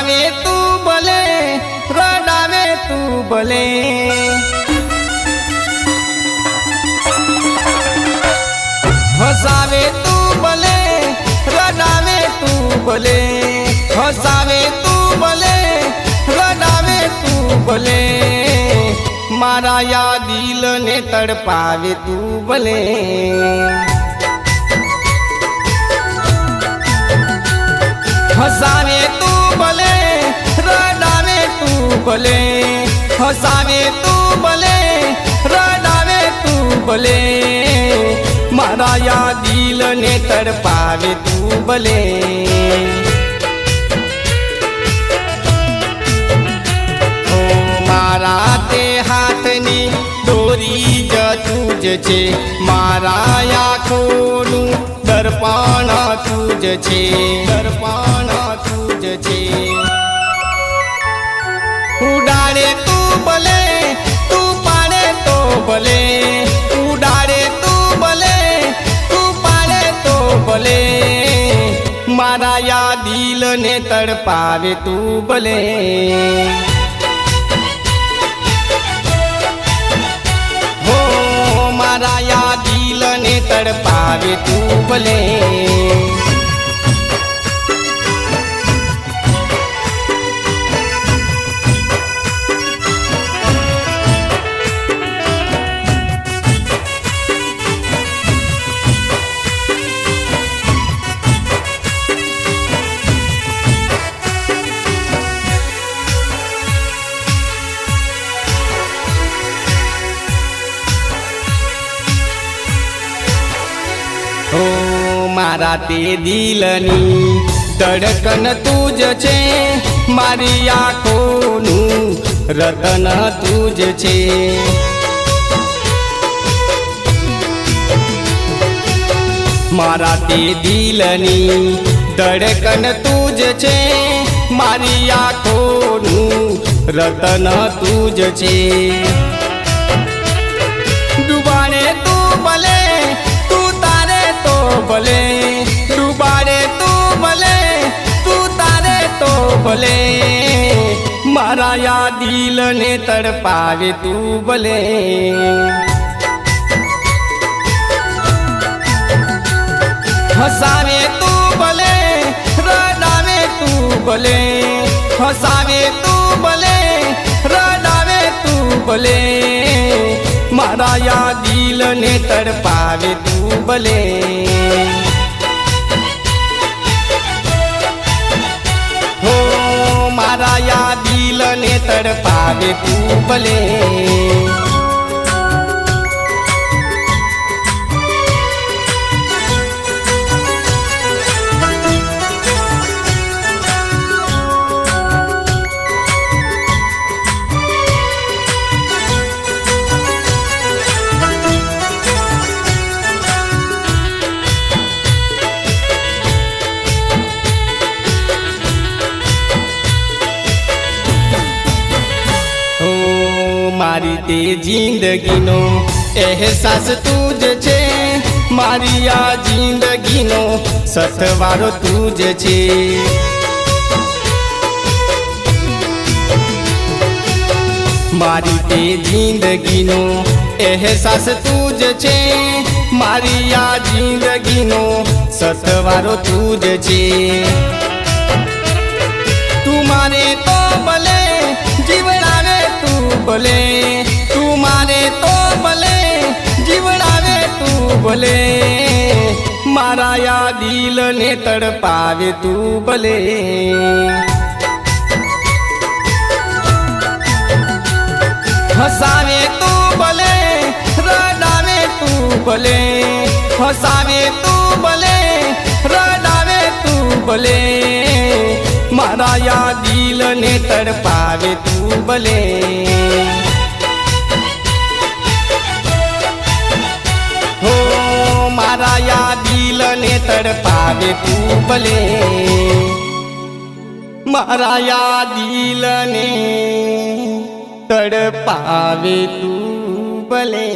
રડાવે તું ભલે, રડાવે તું ભલે. હસાવે તું ભલે, રડાવે તું ભલે. હસાવે તું ભલે, રડાવે તું ભલે. મારા યા ને તડપાવે તું ભલે. હસાવે તું ભલે, હસાવે તું ભલે, રડાવે તું ભલે, મારા યા દિલને તડપાવે તું ભલે. મારા તે હાથની દોરી જતું જ છે, મારા આંખોનું દર્પણ તું જ છે, દર્પણ તું જ ઉડાડે તું ભલે, તું પાડે તો ભલે. ઉડાડે તું ભલે, તું પાડે તો ભલે. મારા યા દિલને તડપાવે તું ભલે. હો મારા યા દિલને તડપાવે તું ભલે. મારા તે દિલની ધડકન તું જ છે. મારી આંખોનું રતન તું જ છે. મારા તે દિલની ધડકન તું જ છે. મારી આંખોનું રતન તું જ છે. ડૂબાણે તું ભલે, તું તારે તો ભલે. મારા યા દિલને તડપાવે તું ભલે. હસાવે તું ભલે, રડાવે તું ભલે. હસાવે તું ભલે, રડાવે તું ભલે. મારા યા દિલને તડપાવે તું ભલે. દિલને તડપાવે તું ભલે મારી તે જિંદગીનો અહેસાસ તું જ છે. મારી આ જિંદગીનો સથવારો તું જ છે. મારી તે જિંદગીનો અહેસાસ તું જ છે. મારી આ જિંદગીનો સથવારો તું જ છે. તું મારે તો ભલે જીવડાવે તું ભલે. ભલે મારા યા દિલને તડપાવે તું ભલે. હસાવે તું ભલે, રડાવે તું ભલે. હસાવે તું ભલે, રડાવે તું ભલે. મારા યા દિલને તડપાવે તું ભલે. તડપાવે તું ભલે મારા યા દિલને તડપાવે તું ભલે